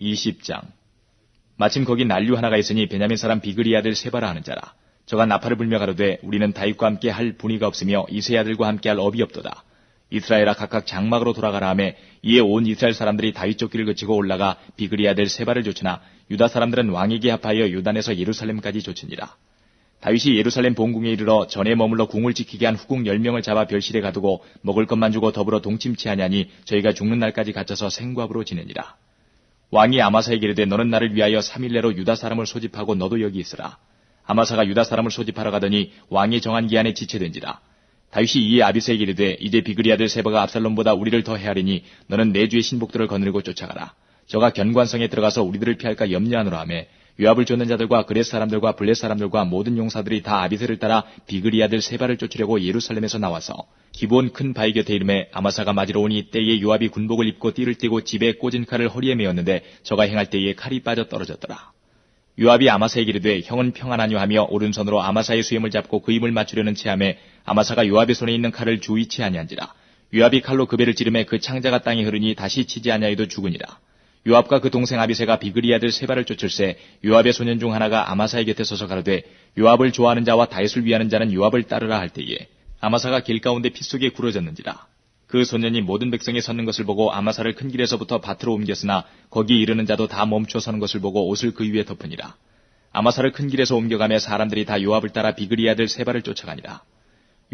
20장 마침 거기 난류 하나가 있으니 베냐민 사람 비그리 아들 세바라 하는 자라. 저가 나팔을 불며 가로되 우리는 다윗과 함께 할 분이가 없으며 이세 아들과 함께 할 업이 없도다. 이스라엘아 각각 장막으로 돌아가라 하매 이에 온 이스라엘 사람들이 다윗 쫓기를 그치고 올라가 비그리 아들 세바를 쫓으나 유다 사람들은 왕에게 합하여 유단에서 예루살렘까지 쫓으니라. 다윗이 예루살렘 본궁에 이르러 전에 머물러 궁을 지키게 한 후궁 열명을 잡아 별실에 가두고 먹을 것만 주고 더불어 동침치 하냐니 저희가 죽는 날까지 갇혀서 생과부로 지내니라. 왕이 아마사에게 이르되 너는 나를 위하여 3일 내로 유다 사람을 소집하고 너도 여기 있으라. 아마사가 유다 사람을 소집하러 가더니 왕이 정한 기한에 지체된지라. 다윗이 이에 아비세에게 이르되 이제 비그리 아들 세바가 압살롬보다 우리를 더 헤아리니 너는 내 주의 신복들을 거느리고 쫓아가라. 저가 견관성에 들어가서 우리들을 피할까 염려하노라 하며 요압을 쫓는 자들과 그렛 사람들과 블렛 사람들과 모든 용사들이 다 아비세를 따라 비그리 아들 세바를 쫓으려고 예루살렘에서 나와서 기본 큰 바위 곁에 이름에 아마사가 맞으러 오니 때에 요압이 군복을 입고 띠를 띠고 집에 꽂은 칼을 허리에 메었는데 저가 행할 때에 칼이 빠져 떨어졌더라. 요압이 아마사에게 이르되 형은 평안하냐 하며 오른손으로 아마사의 수염을 잡고 그 입을 맞추려는 체함에 아마사가 요압의 손에 있는 칼을 주의치 아니한지라. 요압이 칼로 그 배를 찌르매 그 창자가 땅에 흐르니 다시 치지 아니하여도 죽으니라. 요압과 그 동생 아비세가 비그리 아들 세바를 쫓을새 요압의 소년 중 하나가 아마사의 곁에 서서 가로되 요압을 좋아하는 자와 다윗을 위하는 자는 요압을 따르라 할 때에 아마사가 길 가운데 피 속에 굴어졌는지라. 그 소년이 모든 백성이 섰는 것을 보고 아마사를 큰 길에서부터 밭으로 옮겼으나 거기 이르는 자도 다 멈춰 서는 것을 보고 옷을 그 위에 덮으니라. 아마사를 큰 길에서 옮겨가며 사람들이 다 요압을 따라 비그리 아들 세바를 쫓아가니라.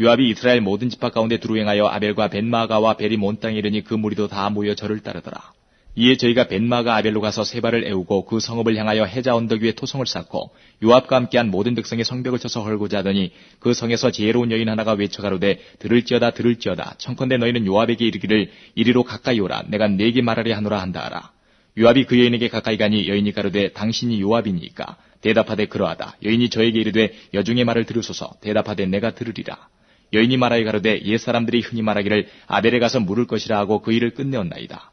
요압이 이스라엘 모든 지파 가운데 두루행하여 아벨과 벤마가와 벨이 몬 땅에 이르니 그 무리도 다 모여 저를 따르더라. 이에 저희가 벤마가 아벨로 가서 세바를 애우고 그 성읍을 향하여 해자 언덕 위에 토성을 쌓고 요압과 함께한 모든 백성의 성벽을 쳐서 헐고자 하더니 그 성에서 지혜로운 여인 하나가 외쳐가로되 들을지어다 들을지어다. 청컨대 너희는 요압에게 이르기를 이리로 가까이 오라. 내가 네게 말하려 하노라 한다 하라. 요압이 그 여인에게 가까이 가니 여인이 가로되 당신이 요압이니까 대답하되 그러하다. 여인이 저에게 이르되 여중의 말을 들으소서. 대답하되 내가 들으리라. 여인이 말하여 가로되 옛 사람들이 흔히 말하기를 아벨에 가서 물을 것이라 하고 그 일을 끝내었나이다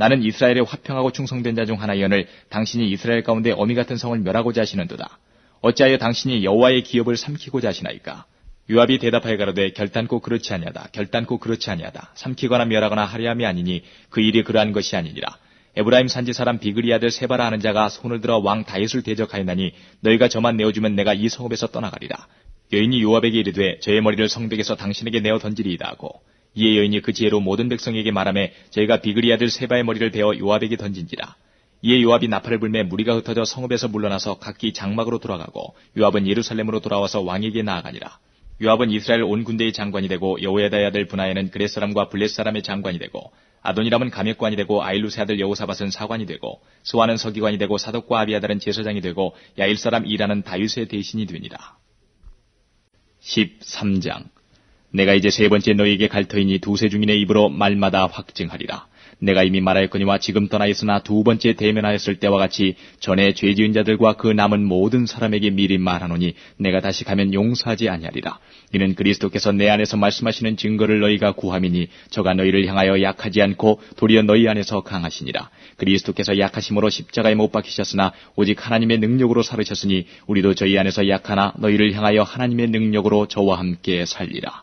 나는 이스라엘의 화평하고 충성된 자 중 하나이언을 당신이 이스라엘 가운데 어미 같은 성을 멸하고자 하시는도다. 어찌하여 당신이 여호와의 기업을 삼키고자 하시나이까? 요압이 대답하여 가로되 결단코 그렇지 아니하다. 결단코 그렇지 아니하다. 삼키거나 멸하거나 하리함이 아니니 그 일이 그러한 것이 아니니라. 에브라임 산지 사람 비그리 아들 세바라 하는 자가 손을 들어 왕 다윗을 대적하였나니 너희가 저만 내어주면 내가 이 성읍에서 떠나가리라. 여인이 요압에게 이르되 저의 머리를 성벽에서 당신에게 내어 던지리이다 하고 이에 여인이 그 지혜로 모든 백성에게 말하매 저희가 비그리 아들 세바의 머리를 베어 요압에게 던진지라. 이에 요압이 나팔을 불매 무리가 흩어져 성읍에서 물러나서 각기 장막으로 돌아가고 요압은 예루살렘으로 돌아와서 왕에게 나아가니라. 요압은 이스라엘 온 군대의 장관이 되고 여호야다의 아들 분하에는 그렛 사람과 블렛 사람의 장관이 되고 아도니람은 감역관이 되고 아일루세 아들 여호사밧은 사관이 되고 스와는 서기관이 되고 사독과 아비아달은 제사장이 되고 야일 사람 이라는 다윗의 대신이 되니라. 13장 내가 이제 세 번째 너희에게 갈 터이니 두세 중인의 입으로 말마다 확증하리라. 내가 이미 말하였거니와 지금 떠나 있으나 두 번째 대면하였을 때와 같이 전에 죄 지은 자들과 그 남은 모든 사람에게 미리 말하노니 내가 다시 가면 용서하지 아니하리라. 이는 그리스도께서 내 안에서 말씀하시는 증거를 너희가 구함이니 저가 너희를 향하여 약하지 않고 도리어 너희 안에서 강하시니라. 그리스도께서 약하심으로 십자가에 못 박히셨으나 오직 하나님의 능력으로 살으셨으니 우리도 저희 안에서 약하나 너희를 향하여 하나님의 능력으로 저와 함께 살리라.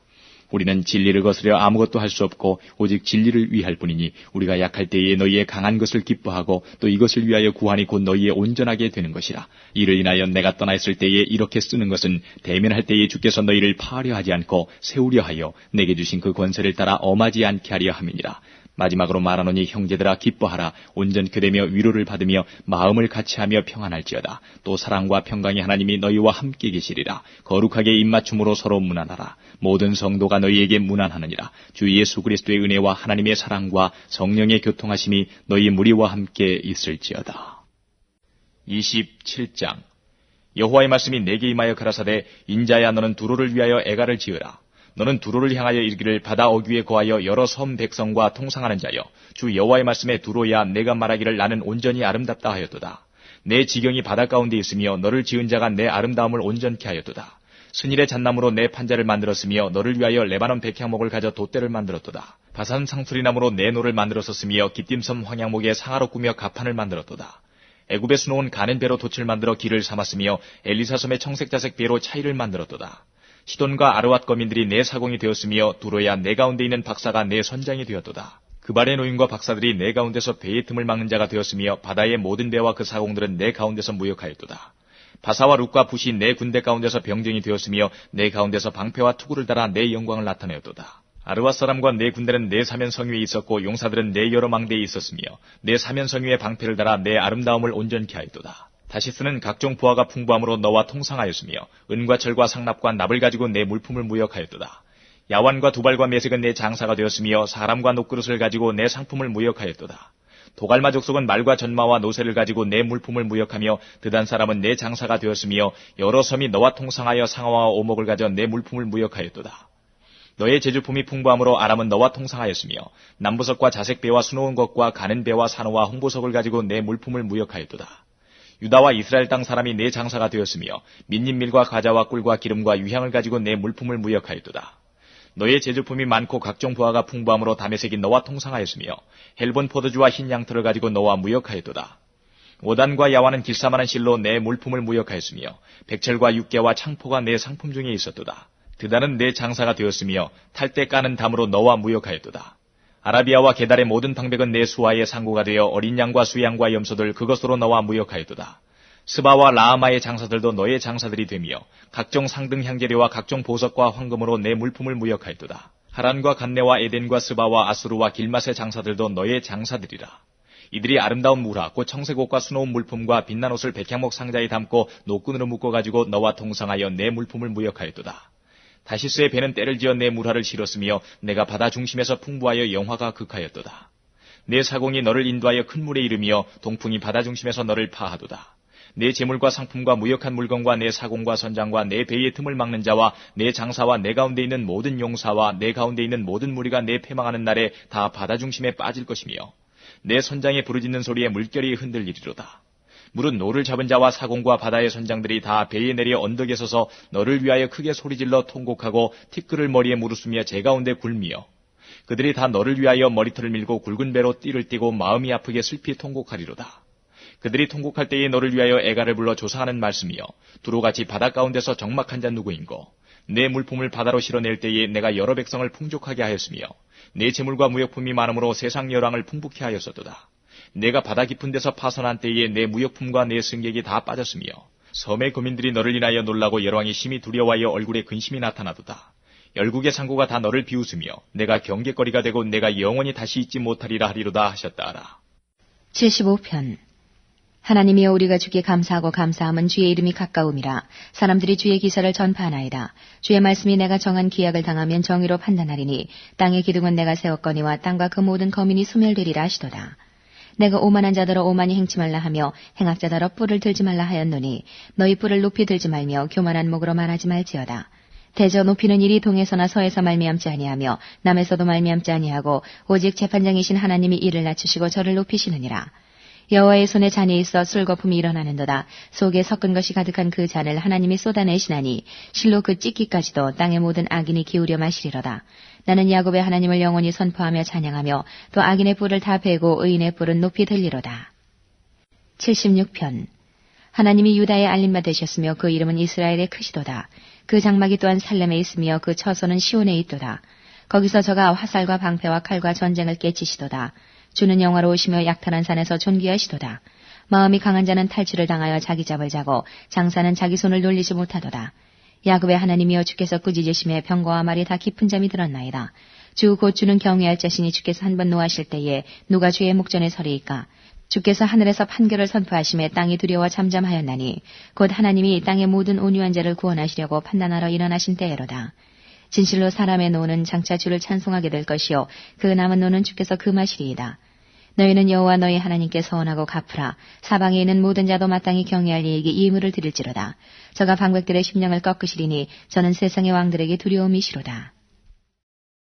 우리는 진리를 거스려 아무것도 할 수 없고 오직 진리를 위할 뿐이니 우리가 약할 때에 너희의 강한 것을 기뻐하고 또 이것을 위하여 구하니 곧 너희의 온전하게 되는 것이라. 이를 인하여 내가 떠나 있을 때에 이렇게 쓰는 것은 대면할 때에 주께서 너희를 파하려 하지 않고 세우려 하여 내게 주신 그 권세를 따라 엄하지 않게 하려 함이니라. 마지막으로 말하노니 형제들아 기뻐하라. 온전케 되며 위로를 받으며 마음을 같이하며 평안할지어다. 또 사랑과 평강이 하나님이 너희와 함께 계시리라. 거룩하게 입맞춤으로 서로 문안하라. 모든 성도가 너희에게 문안하느니라. 주 예수 그리스도의 은혜와 하나님의 사랑과 성령의 교통하심이 너희 무리와 함께 있을지어다. 27장. 여호와의 말씀이 내게 임하여 가라사대 인자야 너는 두로를 위하여 애가를 지으라 너는 두로를 향하여 이르기를 바다 어귀에 거하여 여러 섬 백성과 통상하는 자여 주 여호와의 말씀에 두로야 내가 말하기를 나는 온전히 아름답다 하였도다 내 지경이 바다 가운데 있으며 너를 지은 자가 내 아름다움을 온전케 하였도다 순일의 잣나무로 내 판자를 만들었으며 너를 위하여 레바논 백향목을 가져 돛대를 만들었도다. 바산 상수리나무로 내 노를 만들었었으며 기띔섬 황양목에 상하로 꾸며 가판을 만들었도다. 애굽에 수놓은 가는 배로 돛을 만들어 길을 삼았으며 엘리사섬의 청색자색 배로 차이를 만들었도다. 시돈과 아르왓 거민들이 내 사공이 되었으며 두로야 내 가운데 있는 박사가 내 선장이 되었도다. 그발의 노인과 박사들이 내 가운데서 배의 틈을 막는 자가 되었으며 바다의 모든 배와 그 사공들은 내 가운데서 무역하였도다. 바사와 룩과 붓이 내 군대 가운데서 병정이 되었으며 내 가운데서 방패와 투구를 달아 내 영광을 나타내었도다. 아르와 사람과 내 군대는 내 사면성 위에 있었고 용사들은 내 여러 망대에 있었으며 내 사면성 위에 방패를 달아 내 아름다움을 온전케 하였도다. 다시스는 각종 부하가 풍부함으로 너와 통상하였으며 은과 철과 상납과 납을 가지고 내 물품을 무역하였도다. 야완과 두발과 메색은 내 장사가 되었으며 사람과 녹그릇을 가지고 내 상품을 무역하였도다. 도갈마 족속은 말과 전마와 노새를 가지고 내 물품을 무역하며 드단 사람은 내 장사가 되었으며 여러 섬이 너와 통상하여 상어와 오목을 가져 내 물품을 무역하였도다. 너의 제주품이 풍부함으로 아람은 너와 통상하였으며 남부석과 자색배와 수놓은 것과 가는 배와 산호와 홍보석을 가지고 내 물품을 무역하였도다. 유다와 이스라엘 땅 사람이 내 장사가 되었으며 민님밀과 과자와 꿀과 기름과 유향을 가지고 내 물품을 무역하였도다. 너의 제주품이 많고 각종 부하가 풍부함으로 담에색이 너와 통상하였으며 헬본 포도주와 흰 양털을 가지고 너와 무역하였도다. 오단과 야와는 길사만한 실로 내 물품을 무역하였으며 백철과 육개와 창포가 내 상품 중에 있었도다. 드다는 내 장사가 되었으며 탈 때 까는 담으로 너와 무역하였도다. 아라비아와 게달의 모든 방백은 내 수하의 상고가 되어 어린 양과 수양과 염소들 그것으로 너와 무역하였도다. 스바와 라하마의 장사들도 너의 장사들이 되며 각종 상등 향재료와 각종 보석과 황금으로 내 물품을 무역하였도다. 하란과 간네와 에덴과 스바와 아수르와 길맛의 장사들도 너의 장사들이라. 이들이 아름다운 무라, 곧 청색 옷과 수놓은 물품과 빛난 옷을 백향목 상자에 담고 노끈으로 묶어가지고 너와 동상하여 내 물품을 무역하였도다. 다시스의 배는 때를 지어 내 물화를 실었으며 내가 바다 중심에서 풍부하여 영화가 극하였도다. 내 사공이 너를 인도하여 큰 물에 이르며 동풍이 바다 중심에서 너를 파하도다. 내 재물과 상품과 무역한 물건과 내 사공과 선장과 내 배의 틈을 막는 자와 내 장사와 내 가운데 있는 모든 용사와 내 가운데 있는 모든 무리가 내 패망하는 날에 다 바다 중심에 빠질 것이며 내 선장의 부르짖는 소리에 물결이 흔들리리로다. 물은 노를 잡은 자와 사공과 바다의 선장들이 다 배에 내려 언덕에 서서 너를 위하여 크게 소리질러 통곡하고 티끌을 머리에 무르쓰며 제 가운데 굴미어 그들이 다 너를 위하여 머리털을 밀고 굵은 배로 띠를 띠고 마음이 아프게 슬피 통곡하리로다. 그들이 통곡할 때에 너를 위하여 애가를 불러 조사하는 말씀이여 두루같이 바다 가운데서 적막한 자 누구인고 내 물품을 바다로 실어낼 때에 내가 여러 백성을 풍족하게 하였으며 내 재물과 무역품이 많음으로 세상 여랑을 풍부케 하였었도다. 내가 바다 깊은 데서 파선한 때에 내 무역품과 내 승객이 다 빠졌으며 섬의 거민들이 너를 인하여 놀라고 열왕이 심히 두려워하여 얼굴에 근심이 나타나도다. 열국의 상고가 다 너를 비웃으며 내가 경계거리가 되고 내가 영원히 다시 잊지 못하리라 하리로다 하셨다하라. 75편 하나님이여 우리가 주께 감사하고 감사함은 주의 이름이 가까움이라 사람들이 주의 기사를 전파하나이다. 주의 말씀이 내가 정한 기약을 당하면 정의로 판단하리니 땅의 기둥은 내가 세웠거니와 땅과 그 모든 거민이 소멸되리라 하시도다. 내가 오만한 자더러 오만히 행치 말라 하며 행악자더러 뿔을 들지 말라 하였노니 너희 뿔을 높이 들지 말며 교만한 목으로 말하지 말지어다. 대저 높이는 일이 동에서나 서에서 말미암지 아니하며 남에서도 말미암지 아니하고 오직 재판장이신 하나님이 이를 낮추시고 저를 높이시느니라. 여호와의 손에 잔이 있어 술거품이 일어나는도다. 속에 섞은 것이 가득한 그 잔을 하나님이 쏟아내시나니 실로 그 찢기까지도 땅의 모든 악인이 기울여 마시리로다. 나는 야곱의 하나님을 영원히 선포하며 찬양하며 또 악인의 뿔을 다 베고 의인의 뿔은 높이 들리로다. 76편 하나님이 유다의 알림바 되셨으며 그 이름은 이스라엘의 크시도다. 그 장막이 또한 살렘에 있으며 그 처소는 시온에 있도다. 거기서 저가 화살과 방패와 칼과 전쟁을 깨치시도다. 주는 영화로우시며 약탈한 산에서 존귀하시도다. 마음이 강한 자는 탈취를 당하여 자기 잡을 자고 장사는 자기 손을 놀리지 못하도다. 야곱의 하나님이여 주께서 꾸짖으심에 병거와 말이 다 깊은 잠이 들었나이다. 주 곧 주는 경외할 자신이 주께서 한 번 노하실 때에 누가 주의 목전에 서리이까? 주께서 하늘에서 판결을 선포하심에 땅이 두려워 잠잠하였나니 곧 하나님이 땅의 모든 온유한 자를 구원하시려고 판단하러 일어나신 때에로다. 진실로 사람의 노는 장차 주를 찬송하게 될 것이요 그 남은 노는 주께서 금하시리이다. 너희는 여호와 너희 하나님께 서원하고 갚으라. 사방에 있는 모든 자도 마땅히 경외할 이에게 이물을 드릴지로다. 저가 방백들의 심령을 꺾으시리니 저는 세상의 왕들에게 두려움이시로다.